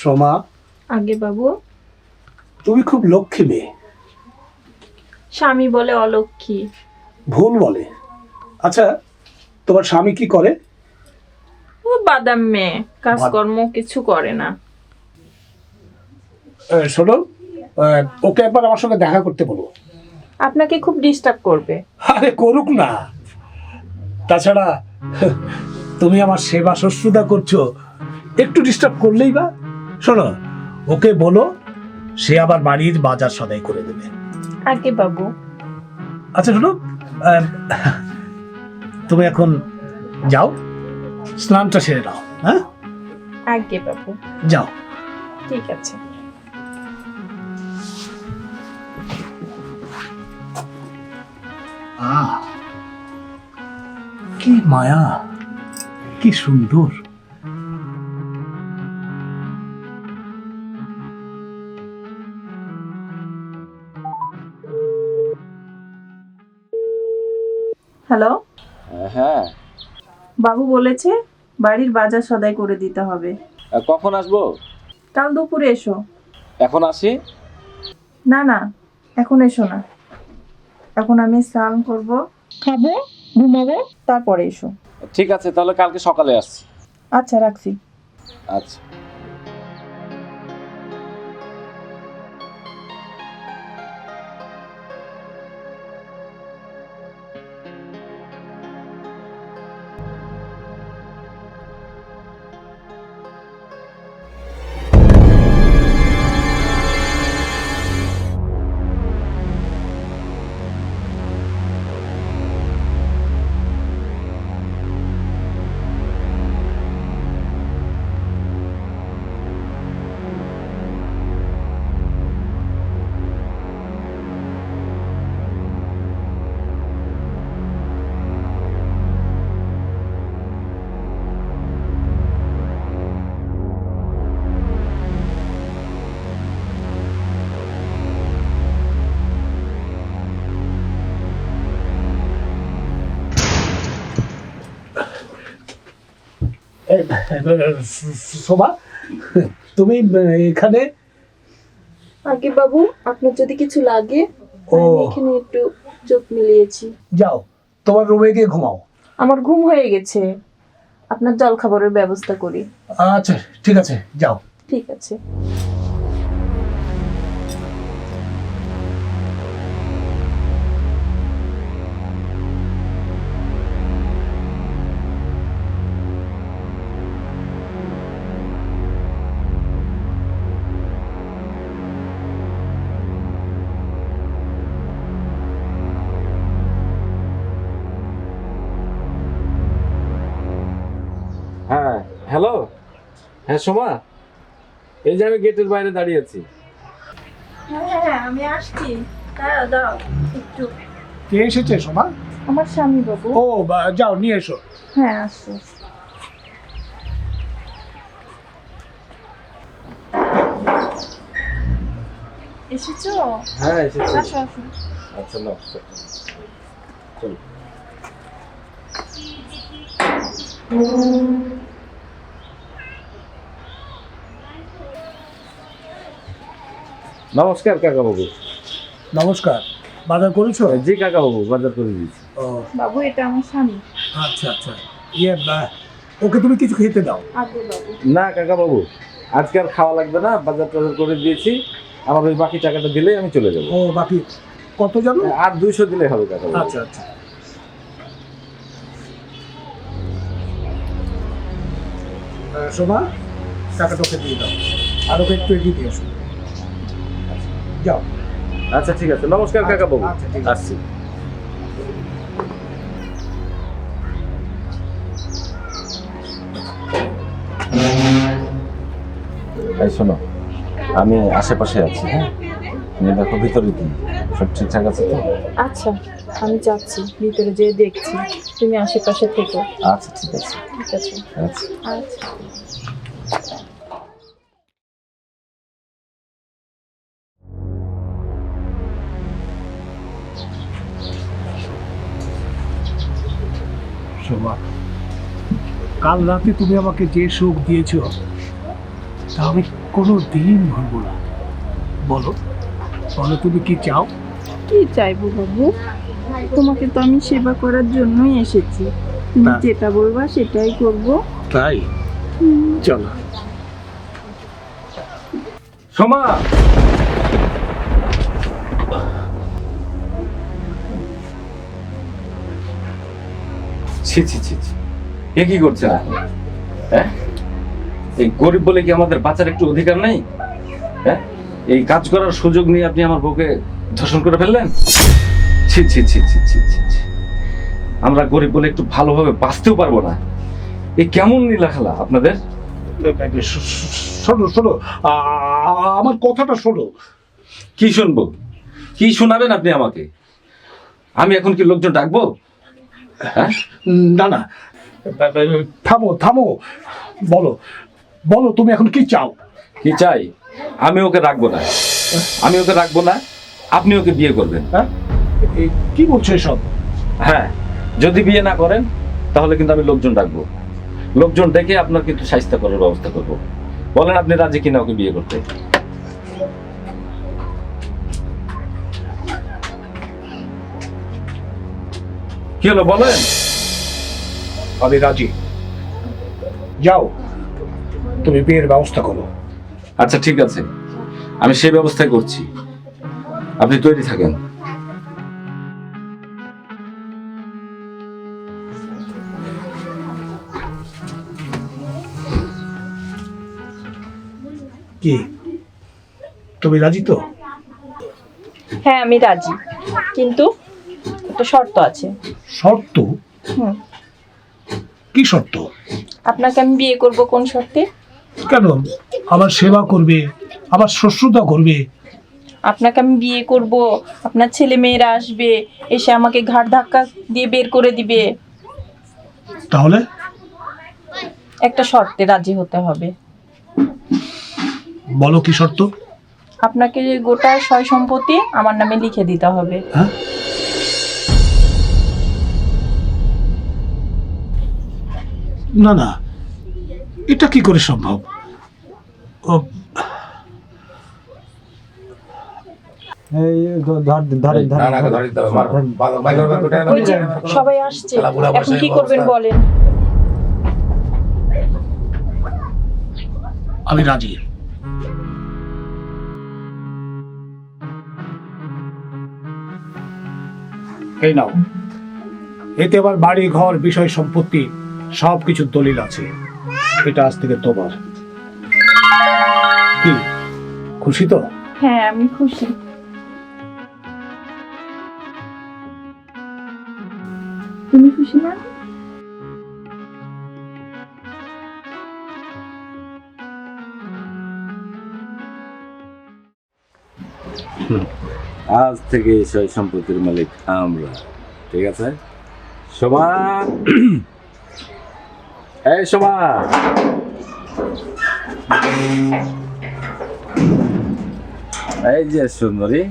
সোমা। আগে বাবু। তুমি খুব লক্ষ্মী মেয়ে। স্বামী বলে অলক্ষী ভুল বলে। আচ্ছা তোমার স্বামী কি করে? ও বাদাম মেয়ে কাজকর্ম কিছু করে না। শোনো ওকে একবার আমার সঙ্গে দেখা করতে বলো। আপনাকে খুব ডিস্টার্ব করবে। আরে করুক না। তাছাড়া তুমি আমার সেবা শুশ্রূষা করছ। একটু ডিস্টার্ব করলেই বা শোনো ওকে বলো সে আবার বাড়ির বাজার সদাই করে দেবে। আগে বাবু। আচ্ছা শোনো তুমি এখন যাও স্নানটা সেরে নাও হ্যাঁ? আগে বাবু। যাও। ঠিক আছে। আহ কি মায়া কি সুন্দর। হ্যালো হ্যাঁ বাবু বলেছে বাড়ির বাজার সদাই করে দিতে হবে। কখন আসব? কাল দুপুরে এসো। এখন আসি? না না এখন এসো না। এখন আমি স্নান করব। খাব ঘুমাবো। তারপরে এসো। ঠিক আছে তাহলে কালকে সকালে আসছি। আচ্ছা রাখছি। আচ্ছা। শোভা তুমি এখানে? আগে বাবু আপনার যদি কিছু লাগে ও। এখানে একটু চোখ মিলিয়েছি। যাও তোমার রুমে গিয়ে ঘুমাও। আমার ঘুম হয়ে গেছে। আপনার জল খাবারের ব্যবস্থা করি। আচ্ছা ঠিক আছে যাও। ঠিক আছে। হ্যালো হ্যাঁ সোমা। এই যে আমি গেটের বাইরে দাঁড়িয়ে আছি। হ্যাঁ হ্যাঁ আমি আসছি। দাঁড়াও দাঁড়াও একটু। কে এসেছে সোমা? আমার স্বামী বাবু। ও বা- যাও নিয়ে এসো। হ্যাঁ আসছি এসেছ? হ্যাঁ এসেছি। আসো আসো। আচ্ছা না চলো। নমস্কার কাকা বাবু। নমস্কার। বাজার করেছ? জি কাকা বাবু বাজার করে দিয়েছি। ও। বাবু এটা আমার স্বামী। আচ্ছা আচ্ছা। ইয়ে বা- ওকে তুমি কিছু খেতে দাও। আগে বাবু। না কাকা বাবু আজকে আর খাওয়া লাগবে না বাজার টাজার করে দিয়েছি। আমার ওই বাকি টাকাটা দিলেই আমি চলে যাব। ও বাকি কত জানো আর দুইশো দিলে হবে কাকা বাবু। আচ্ছা আচ্ছা। শোভা টাকাটা ওকে দিয়ে দাও। আর ওকে একটু এগিয়ে দিয়ে আসো। যাও। আচ্ছা ঠিক আছে। নমস্কার কাকা বাবু। আচ্ছা। আসছি। এই শোনো আমি আশেপাশে আছি হ্যাঁ? তুমি দেখো ভিতরে কি সব ঠিকঠাক আছে তো? আচ্ছা আমি যাচ্ছি ভিতরে যেয়ে দেখছি তুমি আশেপাশে থেকো। আচ্ছা ঠিক আছে। ঠিক আছে। আচ্ছা। আচ্ছা। শোভা কাল রাতে তুমি আমাকে যে সুখ দিয়েছ তা আমি কোনো দিন ভুলবো না। বলো বলো তুমি কি চাও? কি চাইব বাবু? তোমাকে তো আমি সেবা করার জন্যই এসেছি। তুমি যেটা বলবা সেটাই করব। তাই? চলো। সোমা! ছি ছি ছি। এ কি করছেন? হ্যাঁ? এই গরিব বলে কি আমাদের বাঁচার একটু অধিকার নেই? হ্যাঁ? এই কাজ করার সুযোগ নিয়ে আপনি আমার বউকে ধর্ষণ করে ফেললেন? ছি ছি ছি ছি ছি ছি ছি। আমরা গরিব বলে একটু ভালোভাবে বাঁচতেও পারব না। এই কেমন নীলা খেলা আপনাদের? শোনো শোনো। আমার কথাটা শোনো। কি শুনব? কি শোনাবেন আপনি আমাকে? আমি এখন কি লোকজন ডাকবো? হ্যাঁ? না না। থামো থামো। বলো বলো তুমি এখন কি চাও? কি চাই? আমি ওকে রাখব না। আমি ওকে রাখব না। আপনি ওকে বিয়ে করবেন। হ্যাঁ? কি বলছো এসব? হ্যাঁ যদি বিয়ে না করেন তাহলে কিন্তু আমি লোকজন ডাকবো। লোকজন ডেকে আপনার কিন্তু সাহিত্য করার ব্যবস্থা করব। বলেন আপনি রাজি কিনা ওকে বিয়ে করতে। হলো বলেন? আমি রাজি। যাও তুমি বিয়ের ব্যবস্থা করো। আচ্ছা ঠিক আছে। আমি সেই ব্যবস্থাই করছি। আপনি তৈরি থাকেন। কি? তুমি রাজি তো? হ্যাঁ আমি রাজি। কিন্তু একটা শর্ত আছে। শর্ত? হুম। কি শর্ত? আপনাকে আমি বিয়ে করব কোন শর্তে? কেন? আমার সেবা করবে আমার শ্বশ্রুতা করবে। আপনাকে আমি বিয়ে করব আপনার ছেলে মেয়েরা আসবে এসে আমাকে ঘাট ধাক্কা দিয়ে বের করে দিবে। তাহলে? একটা শর্তে রাজি হতে হবে। বলো কি শর্ত? আপনাকে গোটা সয় সম্পত্তি আমার নামে লিখে দিতে হবে। হ্যাঁ? না না। এটা কি করে সম্ভব? ও, এই ধ- ধর ধরেন ধরেন ওই যে সবাই আসছে। এখন কি করবেন বলেন? আমি রাজি। এই নাও। এতে আবার বাড়ি ঘর বিষয় সম্পত্তি। সব কিছুর দলিল আছে। এটা আজ থেকে তোমার। কি? খুশি তো? হ্যাঁ আমি খুশি। তুমি খুশি না? আজ থেকে সেই সম্পত্তির মালিক আমরা ঠিক আছে? শোভা এই শোভা এই যে সুন্দরী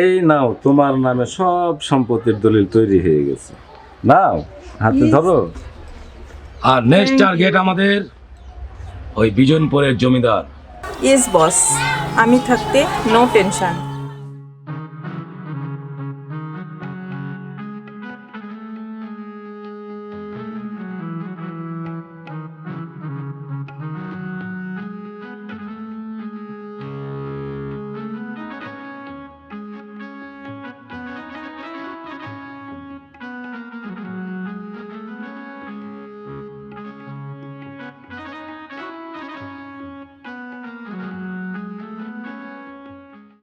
এই নাও তোমার নামে সব সম্পত্তির দলিল তৈরি হয়ে গেছে। নাও হাতে ধরো। আর নেক্সট টার্গেট আমাদের ওই বিজনপুরের জমিদার। ইয়েস বস আমি থাকতে নো টেনশন